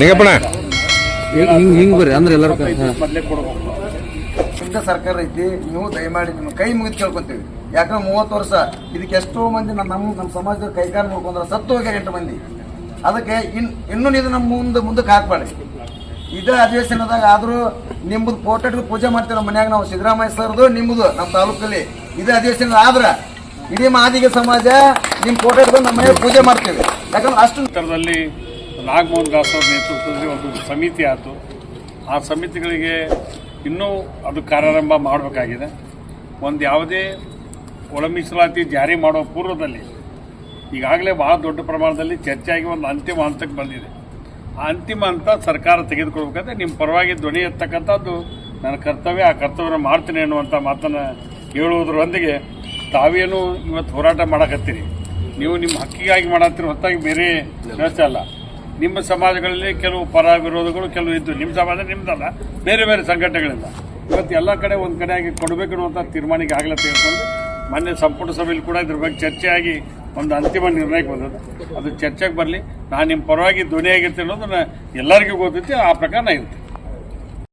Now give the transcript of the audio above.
ನಿಂಗಪ್ಪಣ ಹಿಂಗ್ ಹಿಂಗ್ ಬರ್ರಿ ಅಂದ್ರೆ ಎಲ್ಲರೂ ಇಂಥ ಸರ್ಕಾರ ಐತಿ ನೀವು ದಯಮಾಡಿ ನಿಮ್ಮ ಕೈ ಮುಗಿದು ಕೇಳ್ಕೊಂತೀವಿ. ಯಾಕಂದ್ರೆ ಮೂವತ್ತು ವರ್ಷ ಇದಕ್ಕೆ ಎಷ್ಟೋ ಮಂದಿ ನಮ್ಮ ನಮ್ಮ ನಮ್ಮ ಸಮಾಜದ ಕೈಕಾರ ನೋಡ್ಕೊಂಡ್ರೆ ಸತ್ತು ಹೋಗ್ಯಾರ ಎಂಟು ಮಂದಿ. ಅದಕ್ಕೆ ಇನ್ ಇನ್ನೂ ಇದು ನಮ್ಮ ಮುಂದೆ ಮುಂದಕ್ಕೆ ಹಾಕ್ಬೇಡಿ. ಇದೇ ಅಧಿವೇಶನದಾಗ ಆದರೂ ನಿಮ್ಮದು ಫೋಟೋ ಪೂಜೆ ಮಾಡ್ತೀವಿ ನಮ್ಮ ಮನ್ಯಾಗ ನಾವು ಸಿದ್ದರಾಮಯ್ಯ ಸರ್ದು ನಿಮ್ಮದು ನಮ್ಮ ತಾಲೂಕಲ್ಲಿ. ಇದೇ ಅಧಿವೇಶನ ಆದ್ರೆ ಇಡೀ ಮಾದಿಗ ಸಮಾಜ ನಿಮ್ಮ ಫೋಟೋ ಇಟ್ಕೊಂಡು ನಮ್ಮ ಪೂಜೆ ಮಾಡ್ತೇವೆ. ಯಾಕಂದ್ರೆ ಅಷ್ಟು ಥರದಲ್ಲಿ ನಾಗಮೋಹನ್ ದಾಸ್ ಅವ್ರ ನೇತೃತ್ವದಲ್ಲಿ ಒಂದು ಸಮಿತಿ ಆಯಿತು. ಆ ಸಮಿತಿಗಳಿಗೆ ಇನ್ನೂ ಅದು ಕಾರ್ಯಾರಂಭ ಮಾಡಬೇಕಾಗಿದೆ. ಒಂದು ಯಾವುದೇ ಒಳ ಮೀಸಲಾತಿ ಜಾರಿ ಮಾಡೋ ಪೂರ್ವದಲ್ಲಿ ಈಗಾಗಲೇ ಬಹಳ ದೊಡ್ಡ ಪ್ರಮಾಣದಲ್ಲಿ ಚರ್ಚೆಯಾಗಿ ಒಂದು ಅಂತಿಮ ಹಂತಕ್ಕೆ ಬಂದಿದೆ. ಆ ಅಂತಿಮ ಹಂತ ಸರ್ಕಾರ ತೆಗೆದುಕೊಳ್ಬೇಕಂದ್ರೆ ನಿಮ್ಮ ಪರವಾಗಿ ಧ್ವನಿ ಎತ್ತಕ್ಕಂಥದ್ದು ನನ್ನ ಕರ್ತವ್ಯ, ಆ ಕರ್ತವ್ಯನ ಮಾಡ್ತೀನಿ ಅನ್ನುವಂಥ ಮಾತನ್ನು ಹೇಳುವುದರೊಂದಿಗೆ ತಾವೇನು ಇವತ್ತು ಹೋರಾಟ ಮಾಡಕತ್ತೀರಿ? ನೀವು ನಿಮ್ಮ ಹಕ್ಕಿಗಾಗಿ ಮಾಡತ್ತೀರಿ, ಹೊತ್ತಾಗಿ ಬೇರೆ ವ್ಯವಸ್ಥೆ ಅಲ್ಲ. ನಿಮ್ಮ ಸಮಾಜಗಳಲ್ಲಿ ಕೆಲವು ಪರ ವಿರೋಧಗಳು ಕೆಲವು ಇದ್ದು, ನಿಮ್ಮ ಸಮಾಜ ನಿಮ್ಮದಲ್ಲ ಬೇರೆ ಬೇರೆ ಸಂಘಟನೆಗಳಿಂದ. ಇವತ್ತು ಎಲ್ಲ ಕಡೆ ಒಂದು ಕಡೆಯಾಗಿ ಕೊಡಬೇಕು ಅನ್ನುವಂಥ ತೀರ್ಮಾನಕ್ಕೆ ಆಗಲೇ ತೆಗೆದುಕೊಂಡು, ಮೊನ್ನೆ ಸಂಪುಟ ಸಭೆಯಲ್ಲಿ ಕೂಡ ಇದ್ರ ಬಗ್ಗೆ ಚರ್ಚೆಯಾಗಿ ಒಂದು ಅಂತಿಮ ನಿರ್ಣಯಕ್ಕೆ ಬಂದದ್ದು. ಅದು ಚರ್ಚೆಗೆ ಬರಲಿ. ನಾನು ನಿಮ್ಮ ಪರವಾಗಿ ಧ್ವನಿಯಾಗಿರ್ತೀನಿ ಅನ್ನೋದನ್ನ ಎಲ್ಲರಿಗೂ ಗೊತ್ತೈತಿ ಆ ಪ್ರಕಾರ ನಾ ಇರ್ತೀನಿ.